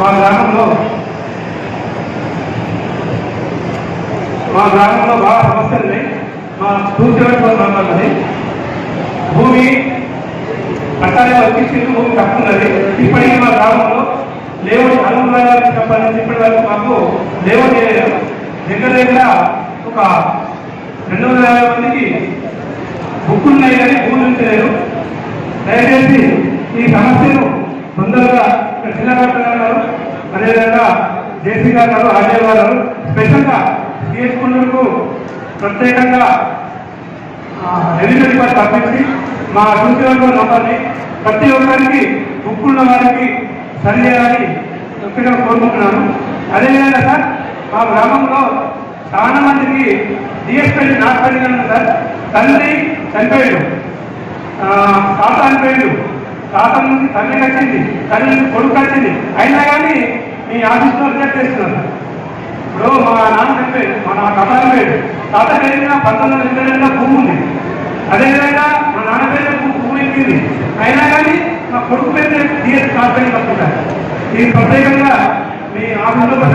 మా గ్రామంలో మా గ్రామంలో బాగా సమస్య ఉంది. మా సూచన ఉన్నది భూమి పట్టాలు వచ్చేసింది భూమి తక్కువ ఇప్పటికీ మా గ్రామంలో లేవని అనుగుణాలకు సంబంధించి ఇప్పటి వరకు మాకు లేవని చేయలేదు. దగ్గర దగ్గర ఒక రెండు వందల యాభై మందికి బుక్కులు ఉన్నాయి కానీ భూమి జేసీ గారు ఆర్డీ గారు స్పెషల్గా తీసుకున్నందుకు ప్రత్యేకంగా రెవెన్యూ డిపార్ట్ పంపించి మా సూచనలు నంబర్ని ప్రతి ఒక్కరికి బుక్కున్న వారికి సరి చేయాలని ముఖ్యంగా కోరుకుంటున్నాను. అదేవిధంగా సార్ మా గ్రామంలో చాలా మందికి డిఎస్పీ నాటుపల్లి సార్. తండ్రి చనిపోయాడు. తాత చనిపోయాడు. తాత నుంచి తల్లి కట్టింది తల్లి నుంచి కొడుకు కట్టింది. అయినా కానీ మీ ఆఫీస్లో రిజెక్ట్ చేస్తున్నారు. ఇప్పుడు మా నాన్న చెప్పాడు మా నా కథ చెప్పాడు తాత పేరున పంతొమ్మిది వందల ఎనభై భూమి ఉంది. అదేవిధంగా మా నాన్న పేరు భూమి ఎక్కింది అయినా కానీ మా కొడుకు పేరు డిఎస్ కార్పొరేట్ పడుతుంటారు ఈ ప్రత్యేకంగా మీ ఆఫీస్లో ఒక